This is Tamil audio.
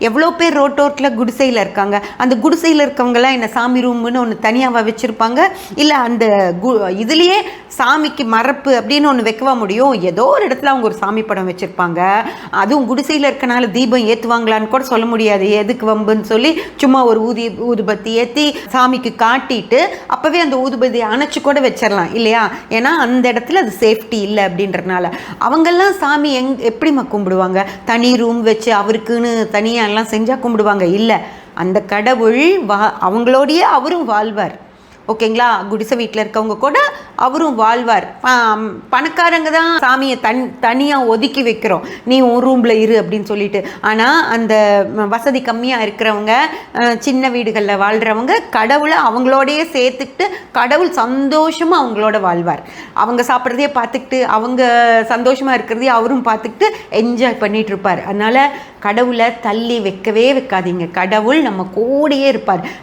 எவ்வளோ பேர் ரோட்டோரத்தில் குடிசையில் இருக்காங்க? அந்த குடிசையில் இருக்கவங்கலாம் என்ன சாமி ரூம்னு ஒன்று தனியாக வச்சுருப்பாங்க? இல்லை அந்த கு இதுலேயே சாமிக்கு மரப்பு அப்படின்னு ஒன்று வைக்கவா முடியும்? ஏதோ ஒரு இடத்துல அவங்க ஒரு சாமி படம் வச்சுருப்பாங்க. அதுவும் குடிசையில் இருக்கனால தீபம் ஏற்றுவாங்களான்னு கூட சொல்ல முடியாது. எதுக்கு வம்புன்னு சொல்லி சும்மா ஒரு ஊதி ஊதுபத்தி ஏற்றி சாமிக்கு காட்டிட்டு அப்போவே அந்த ஊதுபதியை அணைச்சி கூட வச்சிடலாம் இல்லையா? ஏன்னா அந்த இடத்துல அது சேஃப்டி இல்லை அப்படின்றனால. அவங்கெல்லாம் சாமி எங் எப்படிம்மா கும்பிடுவாங்க? தனி ரூம் வச்சு அவருக்குன்னு தனியாக எல்லாம் செஞ்சால் கும்பிடுவாங்க. இல்லை அந்த கடவுள் வா அவங்களோடையே அவரும் வாழ்வார். ஓகேங்களா? குடிசை வீட்டில் இருக்கவங்க கூட அவரும் வாழ்வார். பணக்காரங்க தான் சாமியை தன் தனியாக ஒதுக்கி வைக்கிறோம். நீ உன் ரூமில் இரு அப்படின்னு சொல்லிட்டு. ஆனால் அந்த வசதி கம்மியாக இருக்கிறவங்க சின்ன வீடுகளில் வாழ்கிறவங்க கடவுளை அவங்களோடையே சேர்த்துக்கிட்டு கடவுள் சந்தோஷமாக அவங்களோட வாழ்வார். அவங்க சாப்பிட்றதையே பார்த்துக்கிட்டு அவங்க சந்தோஷமாக இருக்கிறதையே அவரும் பார்த்துக்கிட்டு என்ஜாய் பண்ணிகிட்டு இருப்பார். அதனால் கடவுளை தள்ளி வைக்கவே வைக்காதீங்க. கடவுள் நம்ம கூடயே இருப்பார்.